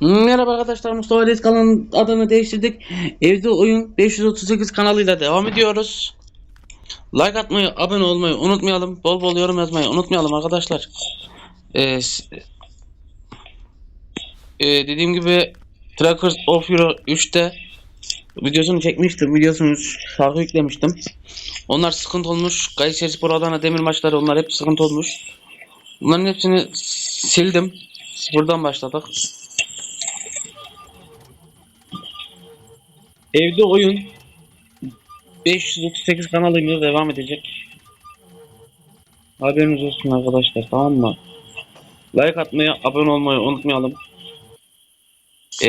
Merhaba arkadaşlar Mustafa Reis kanalının adını değiştirdik. Evde oyun 538 kanalıyla devam ediyoruz. Like atmayı, abone olmayı unutmayalım. Bol bol yorum yazmayı unutmayalım arkadaşlar. Ee, ee, dediğim gibi Trackers of Euro 3'te videosunu çekmiştim. Videosunu şarkı yüklemiştim. Onlar sıkıntı olmuş. Kayseri Spor Adana Demir maçları onlar hep sıkıntı olmuş. Bunların hepsini sildim. Sıfırdan başladık. Evde oyun 538 kanalıyla devam edecek. Haberiniz olsun arkadaşlar tamam mı? Like atmayı, abone olmayı unutmayalım. Ee,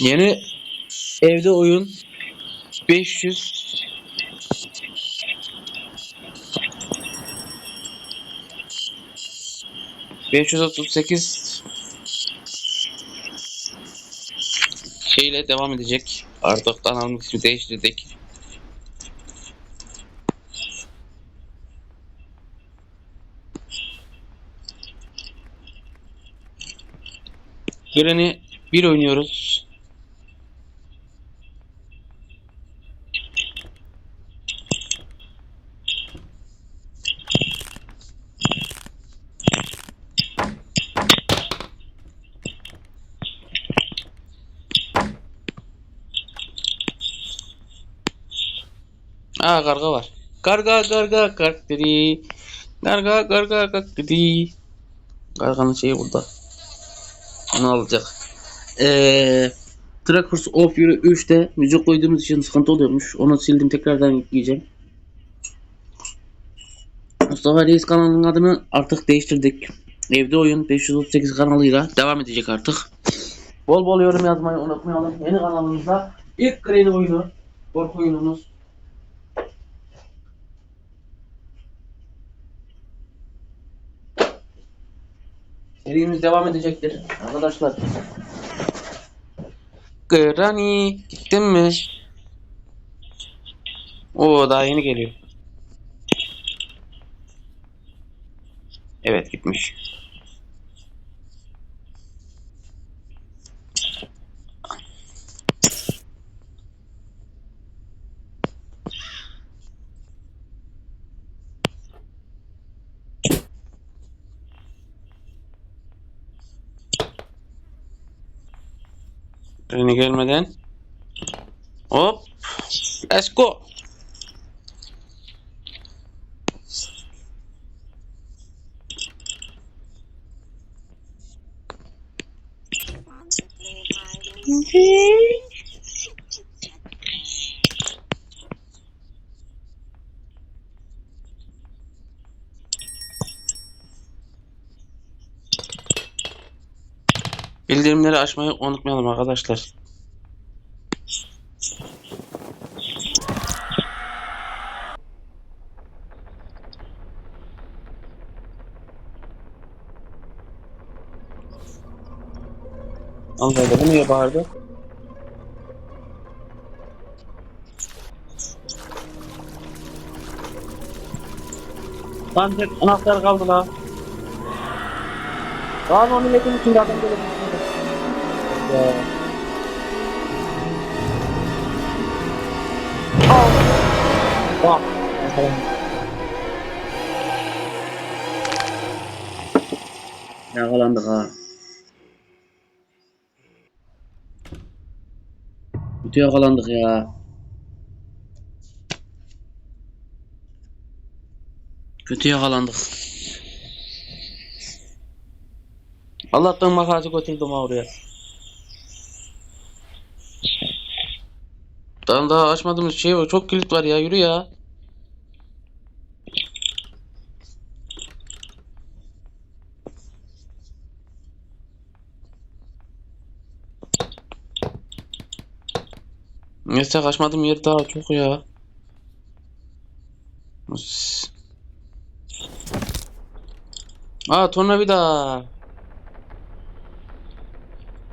yeni evde oyun 500 538 şeyle devam edecek. Artık kanalın ismi değiştirdik. Granny bir oynuyoruz. Aa karga var. Karga karga karg dedi. Karga karga karg dedi. Karganın şeyi burada. Onu alacak. Eee Trackers of Euro 3'te müzik koyduğumuz için sıkıntı oluyormuş. Onu sildim tekrardan yükleyeceğim. Mustafa Reis kanalının adını artık değiştirdik. Evde oyun 538 kanalıyla devam edecek artık. Bol bol yorum yazmayı unutmayalım. Yeni kanalımızda ilk Granny oyunu, korku oyunumuz. Serimiz devam edecektir arkadaşlar. Granny gittin mi? Oo daha yeni geliyor. Evet gitmiş. Granny gelmeden. Hop. Let's go. Bildirimleri açmayı unutmayalım arkadaşlar. Bu niye bağırdı? Lan tek anahtar kaldı la. Lan o milletin içinde adam böyle Ya. Bak. Yakalandık ha. Kötü yakalandık ya. Kötü yakalandık. Allah'tan makası götürdüm ha oraya. Daha daha açmadığımız şey var. Çok kilit var ya. Yürü ya. Neyse kaçmadığım yer daha çok ya. Aa tornavida.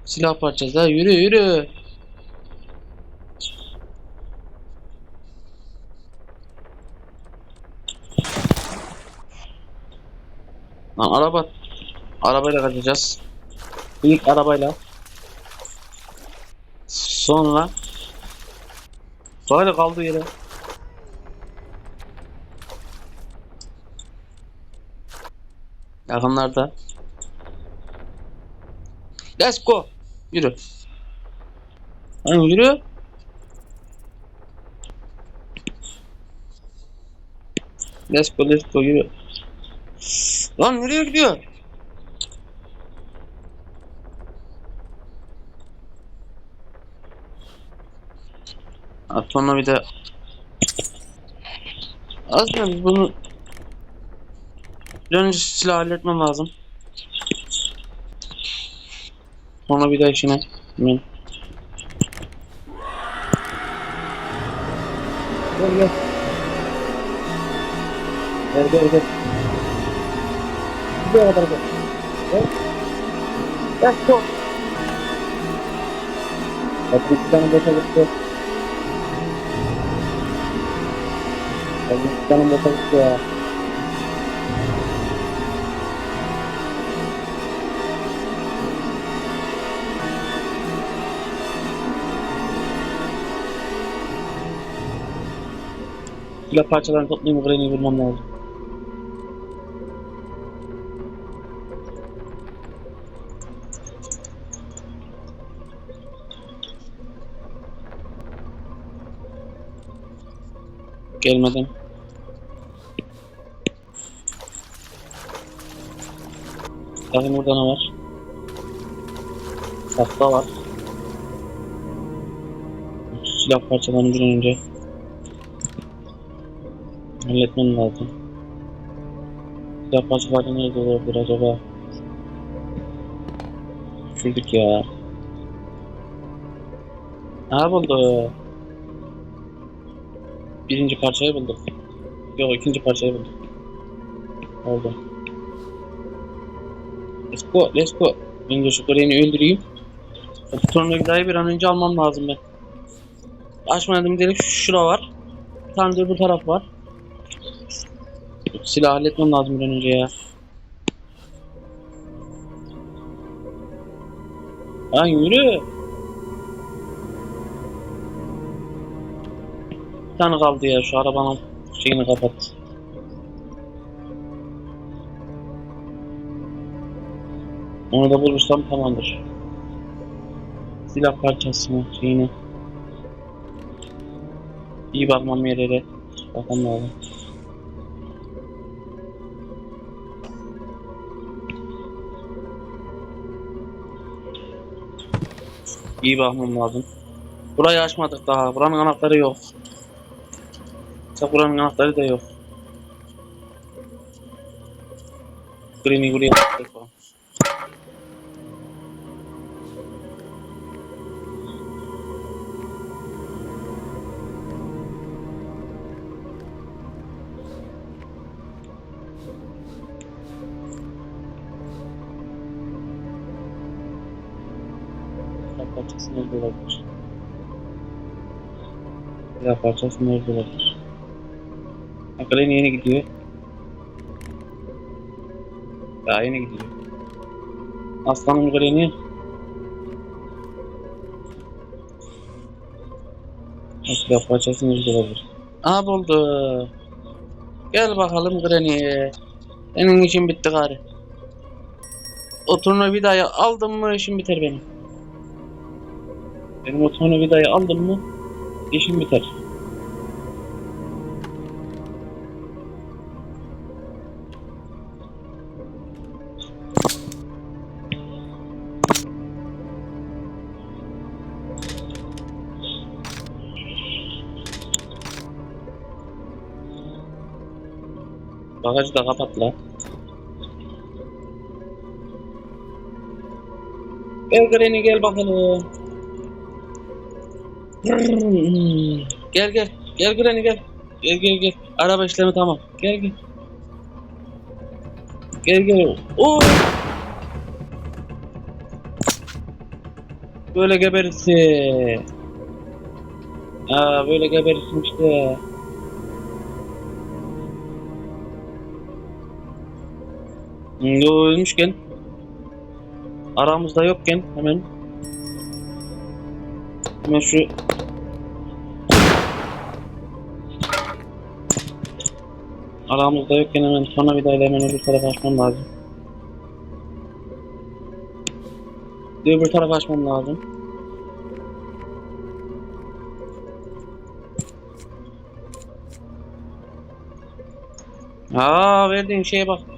Silah parçası ha yürü yürü. Lan araba. Arabayla kaçacağız. İlk arabayla. Sonra Böyle kaldı yere. Yakınlarda. Let's go. Yürü. Lan yürü. Let's go, let's go, yürü. Lan nereye gidiyor? Sonra bir de aslında bunu bir önce silah halletmem lazım. Sonra bir de işine. Hemen. Gel gel. Gel gel gel. Hadi bir tane boşa gitti ya. Silah parçalarını toplayayım Granny'i vurmam lazım. Gelmeden. Bakın burada ne var? Tahta var. Silah parçalarını bir önce halletmem lazım. Silah parçaları nerede olabilir acaba? Düşürdük ya. Ha buldu. Birinci parçayı bulduk. Yok ikinci parçayı bulduk. Oldu. Let's go, let's go. Önce şu Granny'i öldüreyim. O tornavidayı bir an önce almam lazım ben. Açmadım dedik şura var. Bir tane de öbür taraf var. Silah halletmem lazım bir an önce ya. Lan yürü. Bir tane kaldı ya şu arabanın şeyini kapat. Onu da bulursam tamamdır. Silah parçasını şeyini. İyi bakmam yerlere. Bakmam lazım. İyi bakmam lazım. Burayı açmadık daha. Buranın anahtarı yok. Mesela buranın anahtarı da yok. Green'i buraya attık falan. Parçası nerede olabilir? Silah parçası nerede olabilir? Akıllı yeni gidiyor. Daha yeni gidiyor. Aslanım Granny. Silah parçası nerede olabilir? Aha buldu. Gel bakalım Granny. Senin için bitti gari. O tornavidayı aldım mı işim biter benim. Benim o tornavidayı aldım mı işim biter. Bagajı da kapat la. Gel Granny gel bakalım. Gel gel. Gel Granny gel. Gel gel gel. Araba işlemi tamam. Gel gel. Gel gel. Oo. Böyle geberirsin. Aa böyle geberirsin işte. Yo ölmüşken aramızda yokken hemen Hemen şu Aramızda yokken hemen sonra bir daha hemen öbür tarafa açmam lazım. Öbür tarafa açmam lazım. Aa verdiğin şeye bak.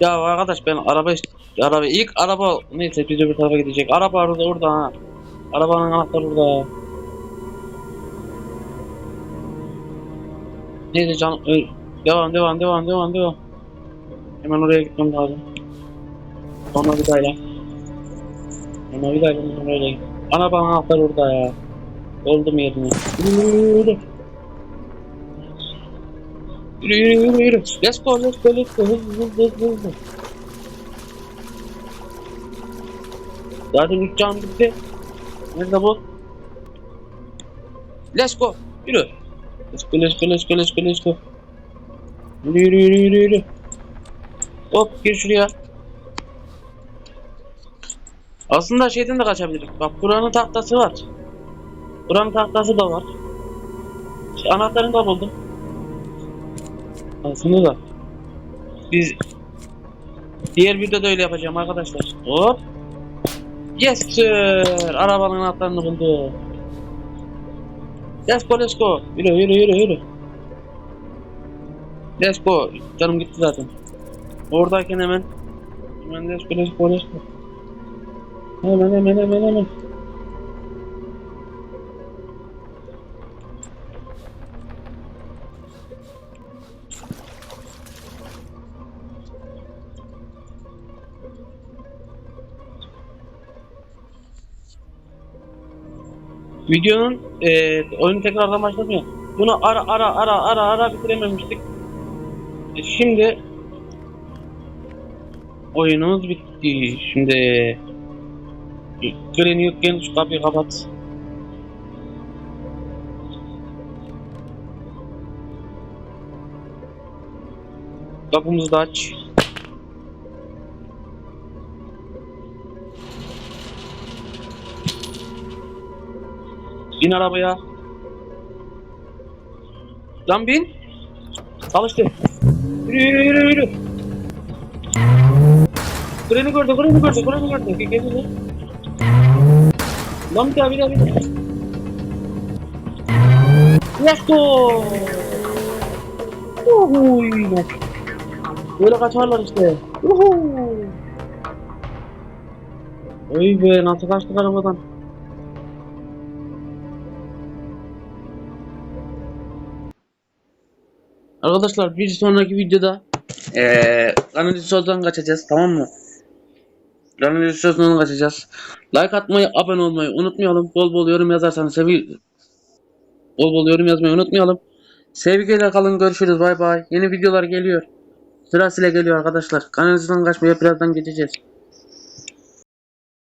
Ya arkadaş ben araba ist- araba ilk araba neyse biz öbür tarafa gidecek. Araba orada orada ha. Arabanın anahtarı orada. Neyse canım ö- devam devam devam devam devam. Hemen oraya gitmem lazım. Sonra bir daha ya. Sonra bir daha git. Arabanın anahtarı orada ya. Oldum yerine. Yürü yürü yürü yürü. Let's go let's go let's go. Hızlı hızlı hızlı hızlı. Zaten ilk can bitti. Nerede bu? Let's go. Yürü. Let's go let's go let's go let's go let's go. Yürü yürü yürü yürü yürü. Hop gir şuraya. Aslında şeyden de kaçabiliriz. Bak buranın tahtası var. Buranın tahtası da var. Anahtarını da buldum. Aslında da. Biz diğer videoda öyle yapacağım arkadaşlar. Hop. Yes sir. Arabanın anahtarını buldu. Let's go let's go. Yürü yürü yürü yürü. Let's go. Canım gitti zaten. Oradayken hemen hemen let's go let's go let's go. Hemen hemen hemen hemen. Videonun e, oyunu tekrardan başladım ya. Bunu ara ara ara ara ara bitirememiştik. E, şimdi oyunumuz bitti. Şimdi Green yokken şu kapıyı kapat. Kapımızı da aç. Bin arabaya. Lan bin. Çalıştı. Yürü yürü yürü yürü. Kureni gördü, kureni gördü, kureni gördü. Gel gel gel. Lan bir daha bir daha bir daha. Let's go. Uhuy. Böyle kaçarlar işte. Uhu. Oy be nasıl kaçtık arabadan. Arkadaşlar bir sonraki videoda eee kanalizasyondan kaçacağız tamam mı? Kanalizasyondan kaçacağız. Like atmayı, abone olmayı unutmayalım. Bol bol yorum yazarsanız sevi bol bol yorum yazmayı unutmayalım. Sevgiyle kalın görüşürüz bay bay. Yeni videolar geliyor. Sırasıyla geliyor arkadaşlar. Kanalizasyondan kaçmaya birazdan geçeceğiz.